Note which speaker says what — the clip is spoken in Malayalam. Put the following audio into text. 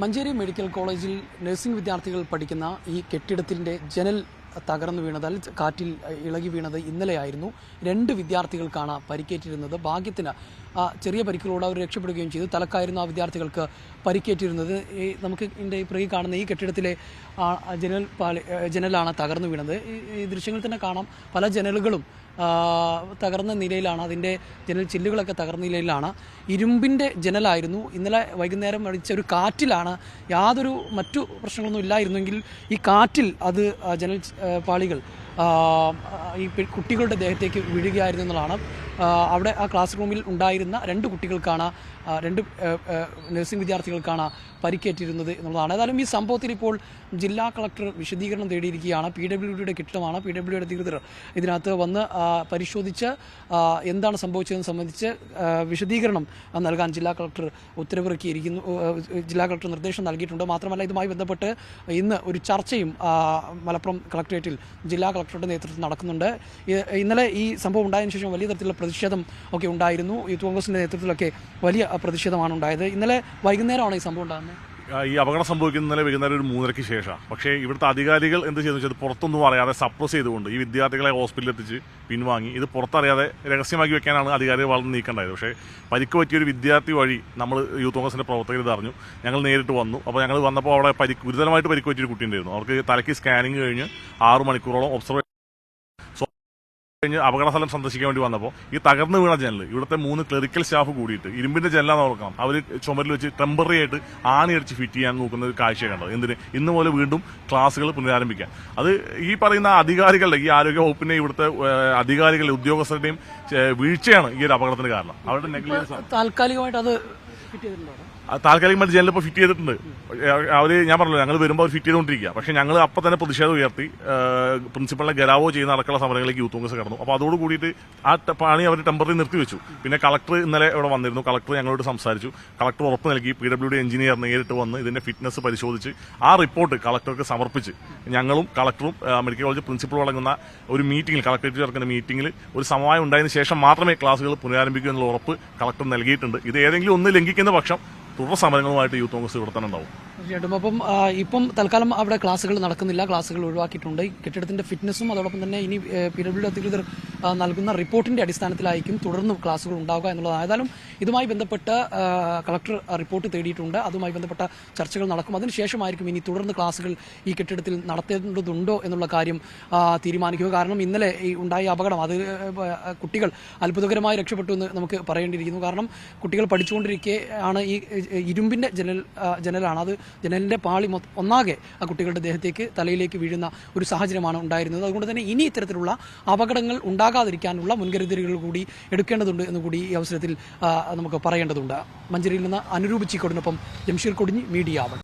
Speaker 1: മഞ്ചേരി മെഡിക്കൽ കോളേജിൽ നഴ്സിംഗ് വിദ്യാർത്ഥികൾ പഠിക്കുന്ന ഈ കെട്ടിടത്തിന്റെ ജനൽ തകർന്നു വീണത് കാറ്റിൽ ഇളകി വീണത് ഇന്നലെയായിരുന്നു. രണ്ട് വിദ്യാർത്ഥികൾക്കാണ് പരിക്കേറ്റിരുന്നത്. ഭാഗ്യത്തിന് ചെറിയ പരിക്കുകളോട് അവർ രക്ഷപ്പെടുകയും ചെയ്തു. തലക്കായിരുന്നു ആ വിദ്യാർത്ഥികൾക്ക് പരിക്കേറ്റിരുന്നത്. ഈ നമുക്ക് ഈ പ്രതി കാണുന്ന ഈ കെട്ടിടത്തിലെ ജനൽ പാളി ജനലാണ് തകർന്നു വീണത്. ഈ- ദൃശ്യങ്ങളിൽ തന്നെ കാണാം. പല ജനലുകളും തകർന്ന നിലയിലാണ്. അതിന്റെ ജനൽ ചില്ലുകളൊക്കെ തകർന്ന നിലയിലാണ്. ഇരുമ്പിന്റെ ജനലായിരുന്നു. ഇന്നലെ വൈകുന്നേരം അടിച്ച ഒരു കാറ്റിലാണ് യാതൊരു മറ്റു പ്രശ്നങ്ങളൊന്നും ഇല്ലായിരുന്നെങ്കിൽ ഈ കാറ്റിൽ അത് ജനൽ പാളികൾ ഈ കുട്ടികളുടെ ദേഹത്തേക്ക് വീഴുകയായിരുന്നു എന്നുള്ളതാണ്. അവിടെ ആ ക്ലാസ് റൂമിൽ ഉണ്ടായിരുന്ന രണ്ട് കുട്ടികൾക്കാണ് രണ്ട് നഴ്സിംഗ് വിദ്യാർത്ഥികൾക്കാണ് പരിക്കേറ്റിരുന്നത് എന്നുള്ളതാണ്. ഏതായാലും ഈ സംഭവത്തിൽ ഇപ്പോൾ ജില്ലാ കളക്ടർ വിശദീകരണം തേടിയിരിക്കുകയാണ്. പി ഡബ്ല്യു ഡിയുടെ കെട്ടിടമാണ്. പി ഡബ്ല്യു ഡിയുടെ അധികൃതർ ഇതിനകത്ത് വന്ന് പരിശോധിച്ച് എന്താണ് സംഭവിച്ചതെന്ന് സംബന്ധിച്ച് വിശദീകരണം നൽകാൻ ജില്ലാ കളക്ടർ ഉത്തരവിറക്കിയിരിക്കുന്നു. ജില്ലാ കളക്ടർ നിർദ്ദേശം നൽകിയിട്ടുണ്ട്. മാത്രമല്ല ഇതുമായി ബന്ധപ്പെട്ട് ഇന്ന് ഒരു ചർച്ചയും മലപ്പുറം കളക്ടറേറ്റിൽ ജില്ലാ കളക്ടറുടെ നേതൃത്വത്തിൽ നടക്കുന്നുണ്ട്. ഇന്നലെ ഈ സംഭവം ഉണ്ടായതിനു ശേഷം വലിയ തരത്തിലുള്ള പ്രതിഷേധം ഒക്കെ ഉണ്ടായിരുന്നു. യൂത്ത് കോൺഗ്രസിന്റെ നേതൃത്വത്തിലൊക്കെ വലിയ പ്രതിഷേധമാണ് ഉണ്ടായത്. ഇന്നലെ വൈകുന്നേരമാണ് ഈ സംഭവം ഉണ്ടാകുന്നത്.
Speaker 2: ഈ അപകടം സംഭവിക്കുന്ന ഇന്നലെ വൈകുന്നേരം ഒരു മൂന്നരയ്ക്ക് ശേഷമാണ് പക്ഷേ ഇവിടുത്തെ അധികാരികൾ എന്ത് ചെയ്തു വെച്ചാൽ പുറത്തൊന്നും അറിയാതെ സപ്രസ് ചെയ്തുകൊണ്ട് ഈ വിദ്യാർത്ഥികളെ ഹോസ്പിറ്റലിൽ എത്തിച്ച് പിൻവാങ്ങി. ഇത് പുറത്തറിയാതെ രഹസ്യമാക്കി വെക്കാനാണ് അധികാരികൾ വളർന്ന് നീക്കേണ്ടത് പക്ഷേ പരിക്ക് പറ്റിയൊരു വിദ്യാർത്ഥി വഴി നമ്മൾ യൂത്ത് കോൺഗ്രസിന്റെ പ്രവർത്തകർ ഇത് അറിഞ്ഞു. ഞങ്ങൾ നേരിട്ട് വന്നു. അപ്പോൾ ഞങ്ങൾ വന്നപ്പോൾ അവിടെ പരിക്ക് ഗുരുതരമായിട്ട് പരിക്ക് പറ്റിയൊരു കുട്ടി ഉണ്ടായിരുന്നു. അവർക്ക് തലയ്ക്ക് സ്കാനിങ് കഴിഞ്ഞ് ആറ് മണിക്കൂറോളം ഒബ്സർവ് കഴിഞ്ഞ് അപകടസ്ഥലം സന്ദർശിക്കാൻ വേണ്ടി വന്നപ്പോൾ ഈ തകർന്നു വീണ ജനൽ ഇവിടുത്തെ മൂന്ന് ക്ലറിക്കൽ സ്റ്റാഫ് കൂടിയിട്ട് ഇരുമ്പിന്റെ ജനലാന്ന് ഓർക്കണം. അവർ ചുമരിൽ വെച്ച് ടെമ്പററി ആയിട്ട് ആണി അടിച്ച് ഫിറ്റ് ചെയ്യാൻ നോക്കുന്ന ഒരു കാഴ്ച കണ്ടത്. എന്തിന്? ഇന്ന് പോലെ വീണ്ടും ക്ലാസ്സുകൾ പുനരാരംഭിക്കാൻ. അത് ഈ പറയുന്ന അധികാരികളുടെ ഈ ആരോഗ്യ വകുപ്പിന്റെ ഇവിടുത്തെ അധികാരികളുടെ ഉദ്യോഗസ്ഥരുടെയും വീഴ്ചയാണ് ഈ ഒരു അപകടത്തിന് കാരണം. അവരുടെ
Speaker 1: താൽക്കാലികമായിട്ട് അത്
Speaker 2: താൽക്കാലികമായിട്ട് ജനലിപ്പോൾ ഫിറ്റ് ചെയ്തിട്ടുണ്ട്. അവർ ഞാൻ പറഞ്ഞല്ലോ ഞങ്ങൾ വരുമ്പോൾ അവർ ഫിറ്റ് ചെയ്തുകൊണ്ടിരിക്കുക. പക്ഷേ ഞങ്ങൾ അപ്പം തന്നെ പ്രതിഷേധം ഉയർത്തി പ്രിൻസിപ്പളിനെ ഗരാവോ ചെയ്യുന്ന അടക്കമുള്ള സമരങ്ങളിലേക്ക് യൂത്ത് കോൺഗ്രസ് കടന്നു. അപ്പോൾ അതോട് കൂടിയിട്ട് ആ പണി അവർ ടെമ്പററി നിർത്തിവെച്ചു. പിന്നെ കളക്ടർ ഇന്നലെ ഇവിടെ വന്നിരുന്നു. കളക്ടർ ഞങ്ങളോട് സംസാരിച്ചു. കളക്ടർ ഉറപ്പ് നൽകി. പി ഡബ്ല്യു ഡി എഞ്ചിനീയർ നേരിട്ട് വന്ന് ഇതിന്റെ ഫിറ്റ്നസ് പരിശോധിച്ച് ആ റിപ്പോർട്ട് കളക്ടർക്ക് സമർപ്പിച്ച്. ഞങ്ങളും കളക്ടറും മെഡിക്കൽ കോളേജ് പ്രിൻസിപ്പളും അടങ്ങുന്ന ഒരു മീറ്റിംഗിൽ കളക്ടറേറ്റ് ചേർക്കുന്ന മീറ്റിംഗിൽ ഒരു സമവായം ഉണ്ടായതിനു ശേഷം മാത്രമേ ക്ലാസുകൾ പുനരാരംഭിക്കൂ എന്നുള്ള ഉറപ്പ് കളക്ടർ നൽകിയിട്ടുണ്ട്. ഇത് ഏതെങ്കിലും ഒന്ന് ലംഘിക്കുന്ന പക്ഷം തുടർ സമരങ്ങളുമായിട്ട് യൂത്ത് കോൺഗ്രസ് ഇവിടെ തന്നെ ഉണ്ടാവും.
Speaker 1: തീർച്ചയായിട്ടും. അപ്പം ഇപ്പം തൽക്കാലം അവിടെ ക്ലാസ്സുകൾ നടക്കുന്നില്ല. ക്ലാസ്സുകൾ ഒഴിവാക്കിയിട്ടുണ്ട്. കെട്ടിടത്തിന്റെ ഫിറ്റ്നസും അതോടൊപ്പം തന്നെ ഇനി പി ഡബ്ല്യു അധികൃതർ നൽകുന്ന റിപ്പോർട്ടിന്റെ അടിസ്ഥാനത്തിലായിരിക്കും തുടർന്നും ക്ലാസ്സുകൾ ഉണ്ടാവുക എന്നുള്ളതാണ്. ഏതായാലും ഇതുമായി ബന്ധപ്പെട്ട് കളക്ടർ റിപ്പോർട്ട് തേടിയിട്ടുണ്ട്. അതുമായി ബന്ധപ്പെട്ട ചർച്ചകൾ നടക്കും. അതിനുശേഷമായിരിക്കും ഇനി തുടർന്ന് ക്ലാസ്സുകൾ ഈ കെട്ടിടത്തിൽ നടത്തേണ്ടതുണ്ടോ എന്നുള്ള കാര്യം തീരുമാനിക്കുക. കാരണം ഇന്നലെ ഈ ഉണ്ടായ അപകടം അത് കുട്ടികൾ അത്ഭുതകരമായി രക്ഷപ്പെട്ടു എന്ന് നമുക്ക് പറയേണ്ടിയിരിക്കുന്നു. കാരണം കുട്ടികൾ പഠിച്ചുകൊണ്ടിരിക്കെ ആണ് ഈ ഇരുമ്പിന്റെ ജനൽ ജനലാണ്. അത് ജനലിന്റെ പാളി ഒന്നാകെ ആ കുട്ടികളുടെ ദേഹത്തേക്ക് തലയിലേക്ക് വീഴുന്ന ഒരു സാഹചര്യമാണ് ഉണ്ടായിരുന്നത്. അതുകൊണ്ട് തന്നെ ഇനി ഇത്തരത്തിലുള്ള അപകടങ്ങൾ ഉണ്ടാകാതിരിക്കാനുള്ള മുൻകരുതലുകൾ കൂടി എടുക്കേണ്ടതുണ്ട് എന്ന് കൂടി ഈ അവസരത്തിൽ നമുക്ക് പറയേണ്ടതുണ്ട്. മഞ്ചേരിയിൽ നിന്ന് അനുരൂപ് ചീക്കോടിനൊപ്പം ജംഷീർ കൊടിഞ്ഞി മീഡിയ വൺ.